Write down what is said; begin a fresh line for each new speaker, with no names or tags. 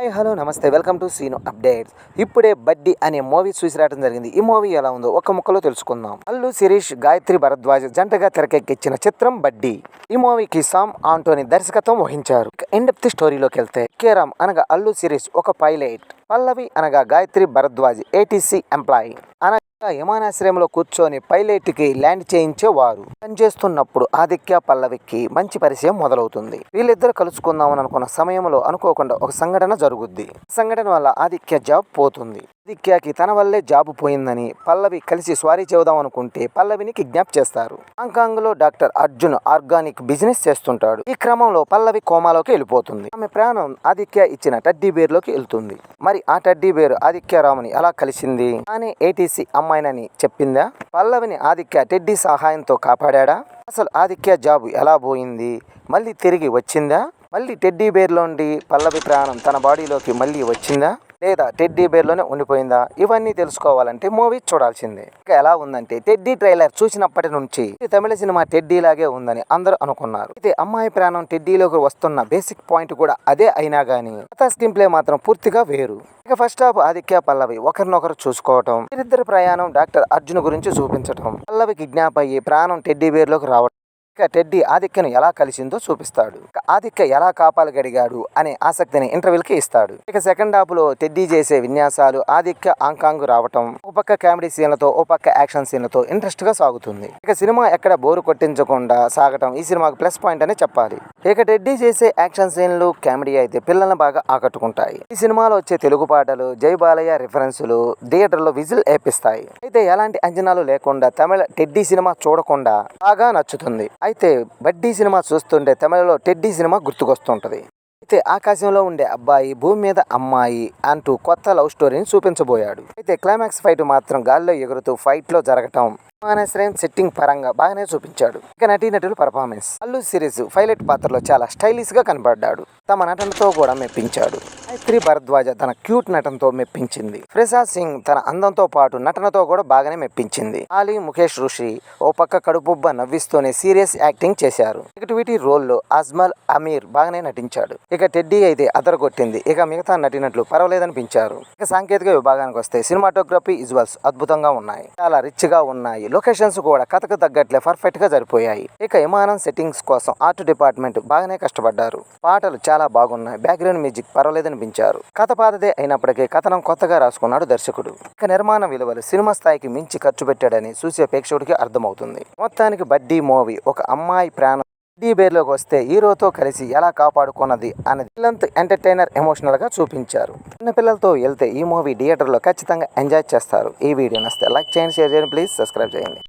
Hi hello నమస్తే. Welcome to Seenu updates. ఇప్పుడే buddy అనే మూవీ చూసి రావడం జరిగింది. ఈ మూవీ ఎలా ఉందో ఒక ముక్కలో తెలుసుకుందాం. అల్లు శిరీష్ గాయత్రి భరద్వాజ్ జంటగా తెరకెక్కించిన చిత్రం బడ్డీ. ఈ మూవీకి సామ్ ఆంటోని దర్శకత్వం వహించారు. ఇన్ స్టోరీలోకి వెళ్తే కేరామ్ అనగా అల్లు శిరీష్ ఒక పైలట్. పల్లవి అనగా గాయత్రి భరద్వాజ్ ఏటీసీ ఎంప్లాయీ. అనగా విమానాశ్రయంలో కూర్చొని పైలట్కి ల్యాండ్ చేయించేవారు. పనిచేస్తున్నప్పుడు ఆదిత్య పల్లవికి మంచి పరిచయం మొదలవుతుంది. వీళ్ళిద్దరు కలుసుకుందామని అనుకున్న సమయంలో అనుకోకుండా ఒక సంఘటన జరుగుద్ది. సంఘటన వల్ల ఆదిత్య జాబ్ పోతుంది. ఆదిత్యకి తన వల్లే జాబ్ పోయిందని పల్లవి కలిసి స్వారీ చేద్దాం అనుకుంటే పల్లవిని కిడ్నాప్ చేస్తారు. హాంకాంగ్లో డాక్టర్ అర్జున్ ఆర్గానిక్ బిజినెస్ చేస్తుంటాడు. ఈ క్రమంలో పల్లవి కోమాలోకి వెళ్ళిపోతుంది. ఆమె ప్రాణం ఆదిత్య ఇచ్చిన టడ్డీ బేర్లోకి వెళ్తుంది. మరి ఆ టడ్డీ బేర్ ఆదిత్య రాముని ఎలా కలిసింది? అనే ఏటీసీ అమ్మ అమ్మాయినని చెప్పిందా? పల్లవిని ఆదిత్య టెడ్డీ సహాయంతో కాపాడా అసలు ఆదిత్య జాబు ఎలా పోయింది? మళ్ళీ తిరిగి వచ్చిందా? మళ్ళీ టెడ్డీ బేర్లోండి పల్లవి ప్రాణం తన బాడీలోకి మళ్ళీ వచ్చిందా? లేదా టెడ్డీ బేర్లోనే ఉండిపోయిందా? ఇవన్నీ తెలుసుకోవాలంటే మూవీ చూడాల్సిందే. ఇంకా ఎలా ఉందంటే టెడ్డీ ట్రైలర్ చూసినప్పటి నుంచి తమిళ సినిమా టెడ్డీ లాగే ఉందని అందరూ అనుకున్నారు. అయితే అమ్మాయి ప్రాణం టెడ్డీలోకి వస్తున్న బేసిక్ పాయింట్ కూడా అదే అయినా గానీ కథ స్క్రీన్ ప్లే మాత్రం పూర్తిగా వేరు. ఇక ఫస్ట్ హాఫ్ ఆదిత్య పల్లవి ఒకరినొకరు చూసుకోవటం వీరిద్దరి ప్రయాణం డాక్టర్ అర్జున్ గురించి చూపించటం పల్లవి కిడ్నాప్ అయ్యి ప్రాణం టెడ్డీ బేర్లోకి రావడం ఇక టెడ్డీ ఆదిత్యను ఎలా కలిసిందో చూపిస్తాడు. ఆధిక్య ఎలా కాపాలగడిగాడు అనే ఆసక్తిని ఇంటర్వ్యూలకి ఇస్తాడు. ఇక సెకండ్ హాఫ్లో టెడ్డీ చేసే విన్యాసాలు ఆదిక్య ఆంకాంగ్ రావటం ఒక పక్క కామెడీ సీన్లతో ఓ పక్క యాక్షన్ సీన్లతో ఇంట్రెస్ట్గా సాగుతుంది. ఇక సినిమా ఎక్కడ బోరు కొట్టించకుండా సాగటం ఈ సినిమాకు ప్లస్ పాయింట్ అనే చెప్పాలి. ఇక టెడ్డీ చేసే యాక్షన్ సీన్లు కామెడీ అయితే పిల్లలను బాగా ఆకట్టుకుంటాయి. ఈ సినిమాలో వచ్చే తెలుగు పాటలు జై బాలయ్య రిఫరెన్సులు థియేటర్లో విజిల్ ఏపిస్తాయి. అయితే ఎలాంటి అంచనాలు లేకుండా తమిళ టెడ్డీ సినిమా చూడకుండా బాగా నచ్చుతుంది. అయితే బడ్డీ సినిమా చూస్తుంటే తమిళలో టెడ్డీ సినిమా గుర్తుకొస్తుంటుంది. అయితే ఆకాశంలో ఉండే అబ్బాయి భూమి మీద అమ్మాయి అంటూ కొత్త లవ్ స్టోరీని చూపించబోయాడు. అయితే క్లైమాక్స్ ఫైట్ మాత్రం గాల్లో ఎగురుతూ ఫైట్లో జరగటం విమానాశ్రయం సెట్టింగ్ పరంగా బాగానే చూపించాడు. ఇక నటీనటుల పర్ఫార్మెన్స్. అల్లు సిరీస్ పైలట్ పాత్రలో చాలా స్టైలిష్గా కనబడ్డాడు. తమ నటనతో కూడా మెప్పించాడు. గాయత్రి భరద్వాజ తన క్యూట్ నటనతో మెప్పించింది. ప్రసాద్ సింగ్ తన అందంతో పాటు నటనతో కూడా బాగానే మెప్పించింది. ఆలీ ముఖేష్ ఋషి ఓ పక్క కడుపుబ్బ నవ్విస్తూనే సీరియస్ యాక్టింగ్ చేశారు. నెగటివిటీ రోల్లో అజ్మల్ అమీర్ బాగానే నటించాడు. ఇక టెడ్డీ అయితే అదరగొట్టింది. ఇక మిగతా నటినట్లు పర్వాలేదనిపించారు. ఇక సాంకేతిక విభాగానికి వస్తే సినిమాటోగ్రఫీ విజువల్స్ అద్భుతంగా ఉన్నాయి. చాలా రిచ్గా ఉన్నాయి. లొకేషన్స్ కూడా కథకు తగ్గట్లే పర్ఫెక్ట్గా సరిపోయాయి. ఇక విమానం సెట్టింగ్స్ కోసం ఆర్ట్ డిపార్ట్మెంట్ బాగానే కష్టపడ్డారు. పాటలు చాలా బాగున్నాయి. బ్యాక్గ్రౌండ్ మ్యూజిక్ పర్వాలేదని పంపించారు కథ పాతదే అయినప్పటికీ కథనం కొత్తగా రాసుకున్నాడు దర్శకుడు. ఇక నిర్మాణ విలువలు సినిమా స్థాయికి మించి ఖర్చు పెట్టాడని చూసే ప్రేక్షకుడికి అర్థమవుతుంది. మొత్తానికి బడ్డీ మూవీ ఒక అమ్మాయి ప్రాణం బడ్డీ బేర్లోకి వస్తే హీరోతో కలిసి ఎలా కాపాడుకున్నది అనేది పిల్లలతో ఎంటర్టైనర్ ఎమోషనల్గా చూపించారు. చిన్న పిల్లలతో వెళ్తే ఈ మూవీ థియేటర్లో ఖచ్చితంగా ఎంజాయ్ చేస్తారు. ఈ వీడియో నస్తే లైక్ చేయండి షేర్ చేయండి ప్లీజ్ సబ్స్క్రైబ్ చేయండి.